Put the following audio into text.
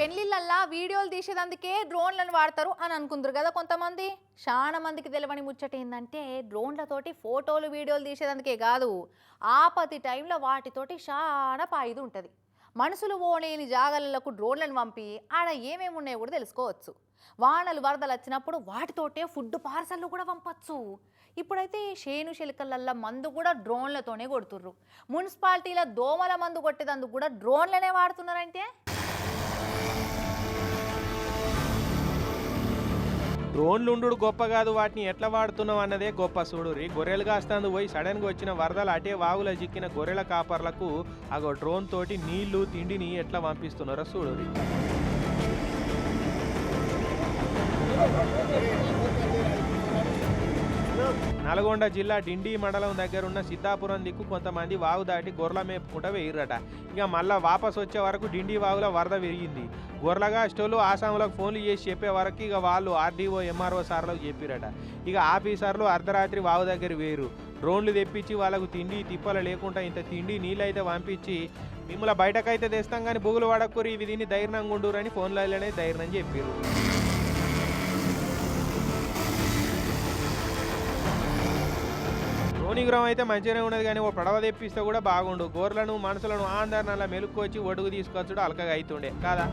పెళ్ళిళ్ళల్లా వీడియోలు తీసేదందుకే డ్రోన్లను వాడతారు అని అనుకుందరు కదా కొంతమంది. చాలా మందికి తెలవని ముచ్చట ఏంటంటే డ్రోన్లతోటి ఫోటోలు వీడియోలు తీసేదందుకే కాదు. ఆపతి టైంలో వాటితోటి చాలా పాయిదు ఉంటుంది. మనుషులు ఓనేని జాగలకు డ్రోన్లను పంపి ఆడ ఏమేమి ఉన్నాయో కూడా తెలుసుకోవచ్చు. వానలు వరదలు వచ్చినప్పుడు వాటితోటే ఫుడ్ పార్సల్లు కూడా పంపచ్చు. ఇప్పుడైతే షేను శిలికలల్ల మందు కూడా డ్రోన్లతోనే కొడుతుర్రు. మున్సిపాలిటీల దోమల మందు కొట్టేదందుకు కూడా డ్రోన్లనే వాడుతున్నారంటే డ్రోన్లు ఉండు గొప్ప కాదు వాటిని ఎట్లా వాడుతున్నాం అన్నదే గొప్ప సూడురి గొర్రెలు కాస్తాందు పోయి సడన్గా వచ్చిన వరదలు అటే వాగుల చిక్కిన గొర్రెల కాపర్లకు అగో డ్రోన్ తోటి నీళ్ళు తిండిని ఎట్లా పంపిస్తున్నారో సూడురి నల్గొండ జిల్లా డిండి మండలం దగ్గర ఉన్న సిద్ధాపురం దిక్కు కొంతమంది వాగు దాటి గొర్రెల మేపుకుంటూ వేయిర్రట. ఇక మళ్ళా వాపస్ వచ్చే వరకు డిండి వాగులో వరద పెరిగింది గొర్రెలుగా స్టోలు ఆసాములకు ఫోన్లు చేసి చెప్పే వరకు ఇక వాళ్ళు ఆర్డీఓ ఎంఆర్ఓ సార్లకు చెప్పిరట ఇక ఆఫీసర్లు అర్ధరాత్రి వాగు దగ్గర వేరు. డ్రోన్లు తెప్పించి వాళ్ళకు తిండి తిప్పలు లేకుండా ఇంత తిండి నీళ్ళైతే పంపించి మిమ్మల్ని బయటకైతే తెస్తాం కానీ బుగులు వాడకూరి ఇవి దీన్ని ధైర్యంగా ఉండురని ఫోన్లలోనే ధైర్యం చెప్పారు రోనిగ్రామ్ అయితే మంచిగానే ఉన్నది కానీ ఓ పడవ తెప్పిస్తే కూడా బాగుండు. గోర్లను మనుషులను ఆందోళన మెలుక్కొచ్చి ఒడుగు తీసుకొచ్చుడు అలకగా అవుతుండే కాదా?